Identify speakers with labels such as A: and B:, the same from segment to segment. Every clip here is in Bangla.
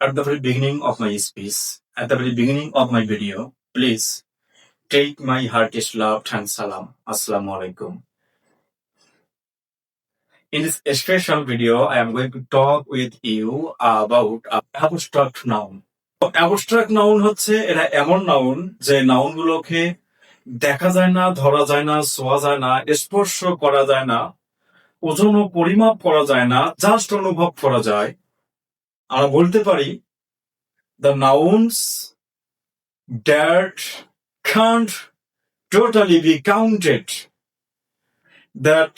A: at the very beginning of my speech, at the very beginning of my video, please take my heartiest love and salam. Assalamu alaikum. In this special video, I am going to talk with you about abstract noun. Abstract noun হচ্ছে এটা এমন নাউন যে নাউন গুলোকে দেখা যায় না ধরা যায় না ছোঁয়া যায় না স্পর্শ করা যায় না ওজন ও পরিমাপ করা যায় না জাস্ট অনুভব করা যায় আমরা বলতে পারি the nouns that can't totally be counted, that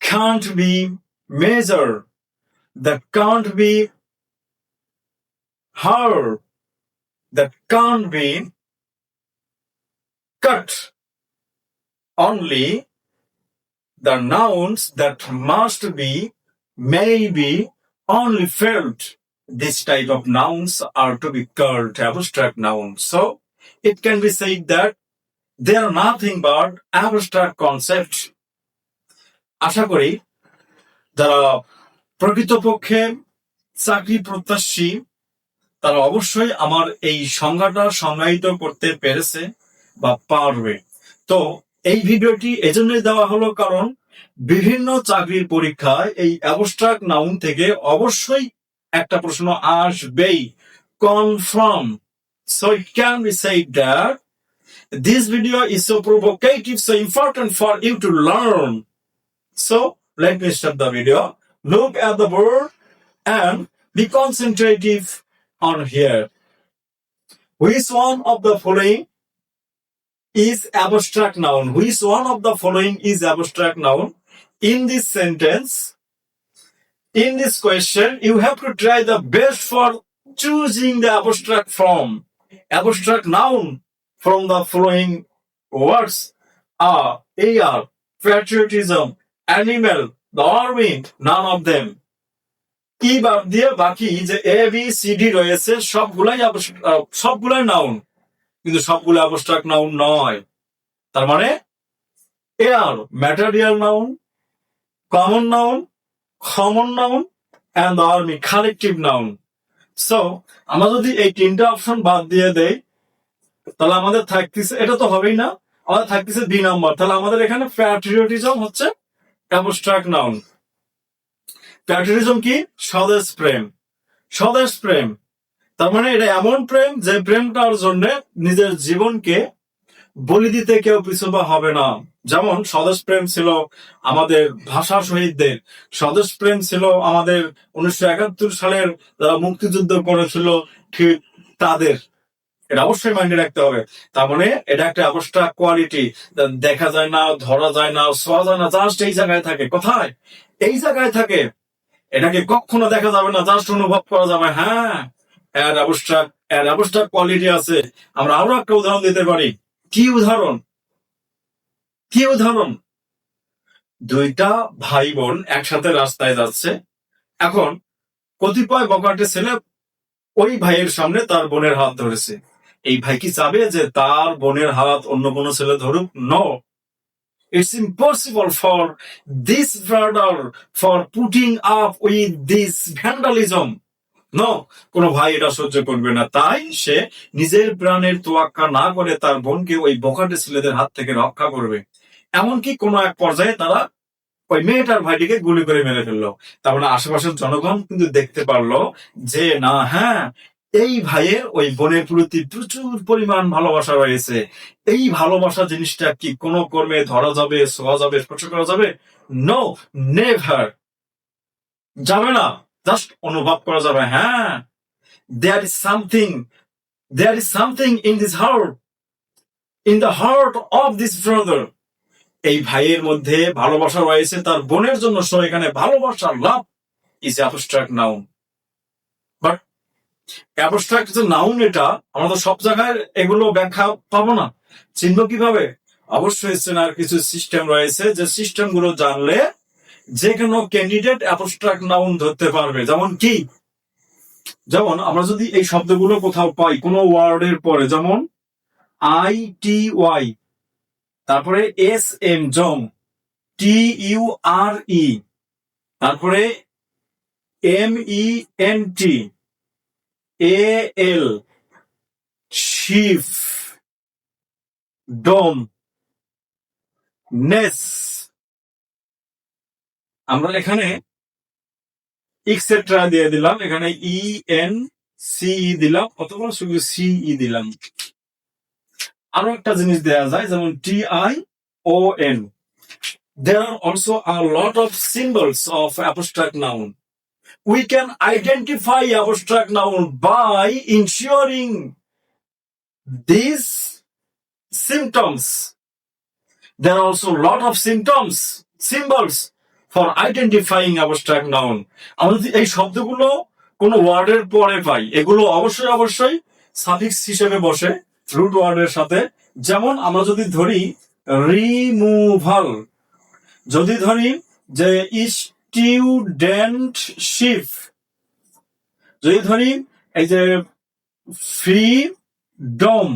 A: can't be measured, that can't be heard, that can't be cut. Only the nouns that must be, maybe, only felt. This type of nouns are to be called abstract nouns. So, it can be said that they are nothing but abstract concepts. আশা করি যারা প্রকৃতপক্ষে চাকরি প্রত্যাশী তারা অবশ্যই আমার এই সংজ্ঞাটা সংজ্ঞায়িত করতে পেরেছে বা পারবে তো এই ভিডিওটি এজন্যই দেওয়া হলো কারণ বিভিন্ন চাকরির পরীক্ষায় এই অ্যাবস্ট্রাক্ট নাউন থেকে অবশ্যই একটা প্রশ্ন আসবেই confirm so it can be said that this video is so provocative so important for you to learn so let me start the video look at the board and be concentrative on here which one of the following is abstract noun which one of the following is abstract noun in this sentence in this question you have to try the best for choosing the abstract form abstract noun from the following words are AR, patriotism, animal, the none of them. কি বাদ দিয়ে বাকি যে এ বি সি ডি রয়েছে সবগুলাই সবগুলাই নাউন কিন্তু সবগুলো অ্যাবস্ট্রাক্ট নাউন নয় তার মানে air material noun common noun common noun and army collective noun so আমরা যদি এই তিনটা অপশন বাদ দিয়ে দেই, তাহলে আমাদের থাকতেছে, এটা তো হবেই না, আমাদের থাকতেছে দুই নাম্বার তাহলে আমাদের এখানে প্যাট্রিয়টিজম হচ্ছে অ্যাবস্ট্রাক্ট নাউন প্যাট্রিয়টিজম কি? স্বদেশ প্রেম। স্বদেশ প্রেম। তার মানে এটা এমন প্রেম যে প্রেমটার জন্য নিজের জীবনকে বলি দিতে কেউ পিছুপা হবে না। যেমন স্বদেশ প্রেম ছিল আমাদের ভাষা শহীদদের। স্বদেশ প্রেম ছিল আমাদের উনিশশো একাত্তর সালের যারা মুক্তিযুদ্ধ করেছিল, ঠিক তাদের। এটা অবশ্যই মাইন্ডে রাখতে হবে। তার মানে এটা একটা অবস্থা কোয়ালিটি দেখা যায় না, ধরা যায় না ছোঁয়া যায় না জাস্ট এই জায়গায় থাকে। কোথায়? এই জায়গায় থাকে। এটাকে কখনো দেখা যাবে না জাস্ট অনুভব করা যাবে। হ্যাঁ এর অবস্থা এর অবস্থা কোয়ালিটি আছে। আমরা আরও একটা উদাহরণ দিতে পারি। কি উদাহরণ? কি উদাহরণ? দুইটা ভাই বোন একসাথে রাস্তায় যাচ্ছে। এখন কতিপয় বকাটে ছেলে ওই ভাইয়ের সামনে তার বোনের হাত ধরেছে। এই ভাই কি চাবে যে তার বোনের হাত অন্য কোনো ছেলে ধরুক? No it's impossible for this brother for putting up with this vandalism no কোন ভাই এটা সহ্য করবে না। তাই সে নিজের প্রাণের তোয়াক্কা না করে তার বোনকে ওই বকাটে ছেলেদের হাত থেকে রক্ষা করবে। এমনকি কোন এক পর্যায়ে তারা ওই মেয়েটার ভাইটিকে গুলি করে মেরে ফেলল। তার মানে আশেপাশের জনগণ কিন্তু দেখতে পারল যে, না হ্যাঁ এই ভাইয়ের ওই বোনের প্রতি প্রচুর পরিমাণ ভালোবাসা রয়েছে। এই ভালোবাসা জিনিসটা কি কোনো কর্মে ধরা যাবে ছোঁয়া যাবে, স্পর্শ করা যাবে? নো নেভার যাবে না। জাস্ট অনুভব করা যাবে হ্যাঁ। There is something there is something in this heart in the heart of this brother এই ভাইয়ের মধ্যে ভালোবাসা রয়েছে, তার বোনের জন্য সো এখানে ভালোবাসার love is abstract noun but abstract যে নাউন এটা, আমরা তো সব জায়গায় এগুলো ব্যাখ্যা পাবো না। চিহ্ন কীভাবে? অবশ্যই চেনার কিছু সিস্টেম রয়েছে, যে সিস্টেমগুলো জানলে যে কোনো ক্যান্ডিডেট অ্যাবস্ট্রাক্ট নাউন ধরতে পারবে। যেমন কি? যেমন আমরা যদি এই শব্দগুলো কোথাও পাই, কোনো ওয়ার্ডের পরে, যেমন আই টি ওয়াই তারপরে এস এম জং টি ইউ আর ই তারপরে এম ই এন টি এ এল শিফ ডম নেস আমরা এখানে ইক্সেট্রা দিয়ে দিলাম, এখানে ই এন সিই দিলাম, অথবা শুধু সিই e দিলাম। আরও একটা জিনিস দেয়া যায়, যেমন T I O N there are also a lot of symbols of abstract noun we can identify abstract noun by ensuring this symptoms there are also lot of symptoms symbols for identifying abstract noun. আমরা এই শব্দগুলো কোন ওয়ার্ডের পরে পাই, এগুলো অবশ্যই অবশ্যই সাফিক্স হিসেবে বসে, রুট ওয়ার্ডের সাথে। যেমন আমরা যদি ধরি রিমুভাল যদি ধরি যে স্টুডেন্ট শিপ যদি ধরি এই যে freedom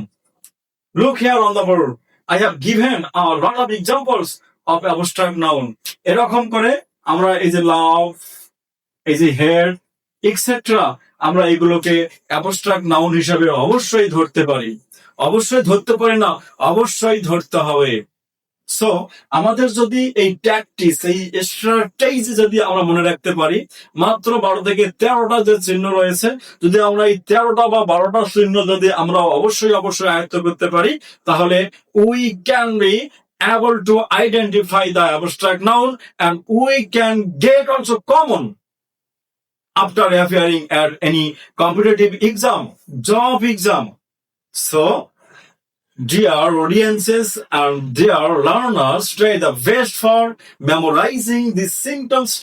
A: look here on the board I have given a lot of examples of abstract noun এরকম করে আমরা এই যে লাভ এই যে হেয়ার এক্সেট্রা আমরা এগুলোকে অ্যাবস্ট্রাক্ট নাউন হিসাবে অবশ্যই ধরতে পারি। অবশ্যই ধরতে পারি না, অবশ্যই ধরতে হবে। সো আমাদের যদি এই ট্যাকটিস এই স্ট্র্যাটেজি যদি আমরা মনে রাখতে পারি, মাত্র বারো থেকে তেরোটা যে চিহ্ন রয়েছে, যদি আমরা এই তেরোটা বা বারোটা চিহ্ন যদি আমরা অবশ্যই অবশ্যই আয়ত্ত করতে পারি, তাহলে we can be able to identify the abstract noun and we can get also common after appearing at any competitive exam, job exam. So, Dear audiences and dear learners, try the best for memorizing these symptoms